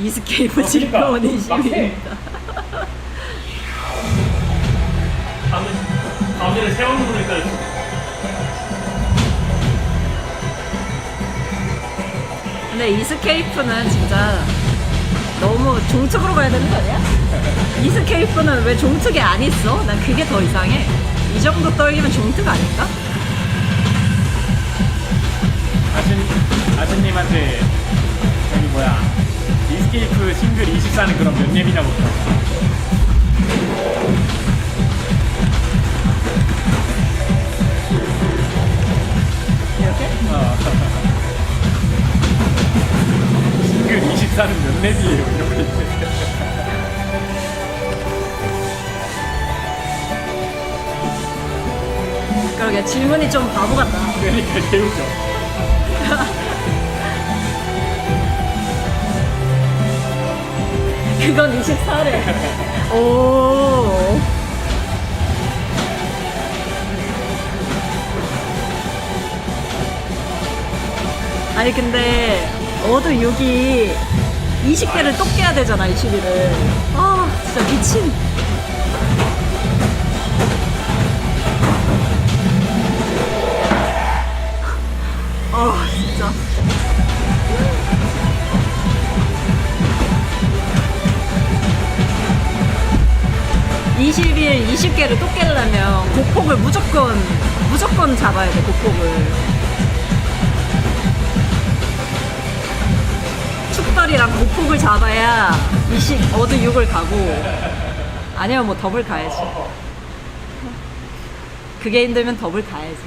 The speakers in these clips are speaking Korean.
이스케이프 어, 지금 그러니까. 온 20입니다. 가운데, 가운데를 세우는 거니까. 근데 이스케이프는 진짜 너무 종특으로 가야 되는 거 아니야? 이스케이프는 왜 종특이 안 있어? 난 그게 더 이상해. 이 정도 떨리면 종특 아닐까? 싱글 24는 그럼 몇 랩이냐 물어봤어 이렇게? 어. 싱글 24는 몇 랩이에요 있는데 그러게 질문이 좀 바보 같다. 그러니까 개우죠 그건 24래. 오. 아니 근데 어도 6이 20개를 또 깨야 되잖아 21을. 아 진짜 미친. 아 진짜. (20일) (20개를) 또 깨려면 고폭을 무조건 무조건 잡아야 돼 고폭을. 축떨이랑 고폭을 잡아야 20 어드 6을 가고. 아니면 뭐 더블 가야지. 그게 힘들면 더블 가야지.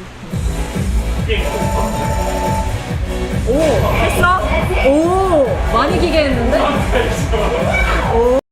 오 했어? 오 많이 기게 했는데? 오